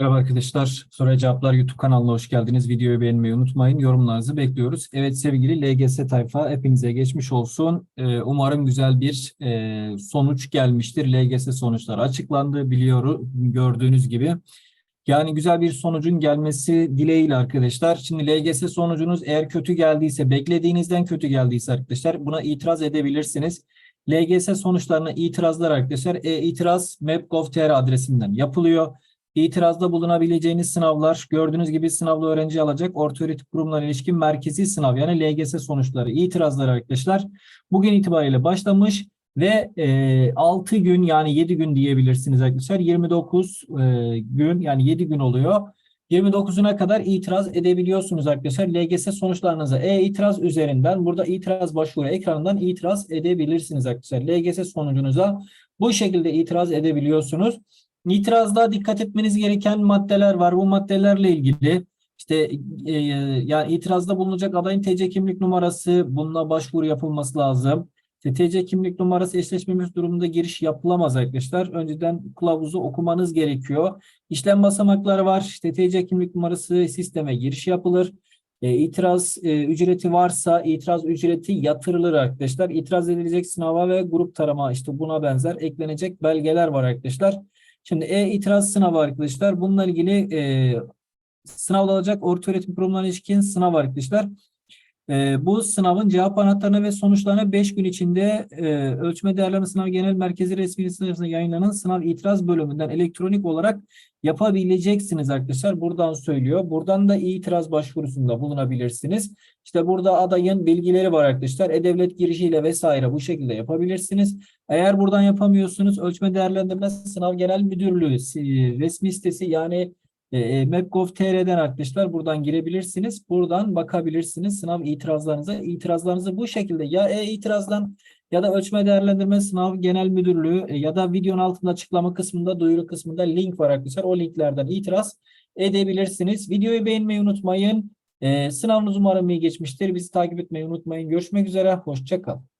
Merhaba arkadaşlar. Soru Cevaplar YouTube kanalına hoş geldiniz. Videoyu beğenmeyi unutmayın. Yorumlarınızı bekliyoruz. Evet sevgili LGS tayfa hepinize geçmiş olsun. Ee, umarım güzel bir e, sonuç gelmiştir. LGS sonuçları açıklandı biliyorum gördüğünüz gibi. Yani güzel bir sonucun gelmesi dileğiyle arkadaşlar. Şimdi LGS sonucunuz eğer kötü geldiyse, beklediğinizden kötü geldiyse arkadaşlar buna itiraz edebilirsiniz. LGS sonuçlarına itirazlar arkadaşlar e-itiraz map.gov.tr adresinden yapılıyor. İtirazda bulunabileceğiniz sınavlar gördüğünüz gibi sınavlı öğrenci alacak orta öğretim kurumlarına ilişkin merkezi sınav yani LGS sonuçları itirazlar arkadaşlar bugün itibariyle başlamış ve e, 6 gün yani 7 gün diyebilirsiniz arkadaşlar 29 e, gün yani 7 gün oluyor. 29'una kadar itiraz edebiliyorsunuz arkadaşlar. LGS sonuçlarınıza e-itiraz üzerinden burada itiraz başvuru ekranından itiraz edebilirsiniz arkadaşlar. LGS sonucunuza bu şekilde itiraz edebiliyorsunuz. İtirazda dikkat etmeniz gereken maddeler var. Bu maddelerle ilgili işte e, yani itirazda bulunacak adayın TC kimlik numarası bununla başvuru yapılması lazım. İşte TC kimlik numarası eşleşmemiş durumunda giriş yapılamaz arkadaşlar. Önceden kılavuzu okumanız gerekiyor. İşlem basamakları var. İşte TC kimlik numarası sisteme giriş yapılır. E, itiraz e, ücreti varsa itiraz ücreti yatırılır arkadaşlar. İtiraz edilecek sınava ve grup tarama işte buna benzer eklenecek belgeler var arkadaşlar. Şimdi e-itiraz sınavı arkadaşlar. Bununla ilgili e, sınavda alacak orta öğretim kurumlarına ilişkin sınav arkadaşlar. E, bu sınavın cevap anahtarına ve sonuçlarına 5 gün içinde e, Ölçme Değerleme Sınav Genel Merkezi resmi sınıfında yayınlanan sınav itiraz bölümünden elektronik olarak yapabileceksiniz arkadaşlar. Buradan söylüyor. Buradan da itiraz başvurusunda bulunabilirsiniz. İşte burada adayın bilgileri var arkadaşlar. E-Devlet girişiyle vesaire bu şekilde yapabilirsiniz. Eğer buradan yapamıyorsunuz Ölçme Değerlendirme Sınav Genel Müdürlüğü resmi sitesi yani e, Map.gov.tr'den arkadaşlar buradan girebilirsiniz. Buradan bakabilirsiniz sınav itirazlarınıza. İtirazlarınızı bu şekilde ya e-itirazdan ya da Ölçme Değerlendirme Sınav Genel Müdürlüğü e, ya da videonun altında açıklama kısmında, duyuru kısmında link var arkadaşlar. O linklerden itiraz edebilirsiniz. Videoyu beğenmeyi unutmayın. E, sınavınız umarım iyi geçmiştir. Bizi takip etmeyi unutmayın. Görüşmek üzere. Hoşçakalın.